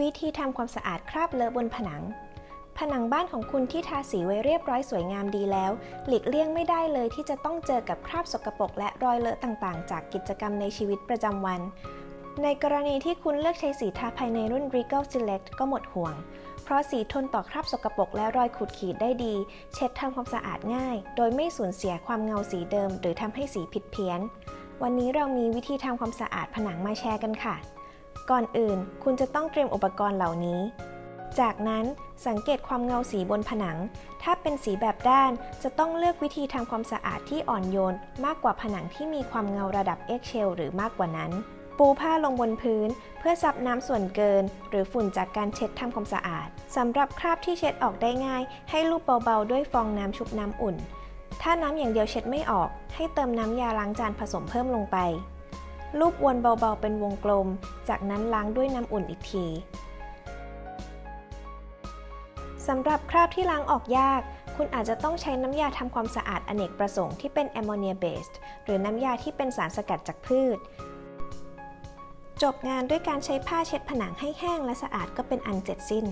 วิธีทำความสะอาดคราบเลอะบนผนัง ผนังบ้านของคุณที่ทาสีไว้เรียบร้อยสวยงามดีแล้ว หลีกเลี่ยงไม่ได้เลยที่จะต้องเจอกับคราบสกปรกและรอยเลอะต่างๆ จากกิจกรรมในชีวิตประจำวัน ในกรณีที่คุณเลือกใช้สีทาภายในรุ่น Regal Select ก็หมดห่วง เพราะสีทนต่อคราบสกปรกและรอยขูดขีดได้ดี เช็ดทำความสะอาดง่าย โดยไม่สูญเสียความเงาสีเดิม หรือทำให้สีผิดเพี้ยน วันนี้เรามีวิธีทำความสะอาดผนังมาแชร์กันค่ะ ก่อนอื่น คุณจะต้องเตรียมอุปกรณ์เหล่านี้ จากนั้นสังเกตความเงาสีบนผนัง ถ้าเป็นสีแบบด้านจะต้องเลือกวิธีทำความสะอาดที่อ่อนโยน มากกว่าผนังที่มีความเงาระดับเอ็กเชลหรือมากกว่านั้น ปูผ้าลงบนพื้น เพื่อซับน้ำส่วนเกิน หรือฝุ่นจากการเช็ดทำความสะอาดสำหรับคราบที่เช็ดออกได้ง่าย ให้ลูบเบาๆ ด้วยฟองน้ำชุบน้ำอุ่น ถ้าน้ำอย่างเดียวเช็ดไม่ออก ให้เติมน้ำยาล้างจานผสมเพิ่มลงไป ลูบวนเบาๆเป็นวงกลม จากนั้นล้างด้วยน้ำอุ่นอีกทีสำหรับคราบที่ล้างออกยาก คุณอาจจะต้องใช้น้ำยาทำความสะอาดอเนกประสงค์ที่เป็นแอมโมเนียเบสหรือน้ำยาที่เป็นสารสกัดจากพืช จบงานด้วยการใช้ผ้าเช็ดผนังให้แห้งและสะอาดก็เป็นอันเสร็จสิ้น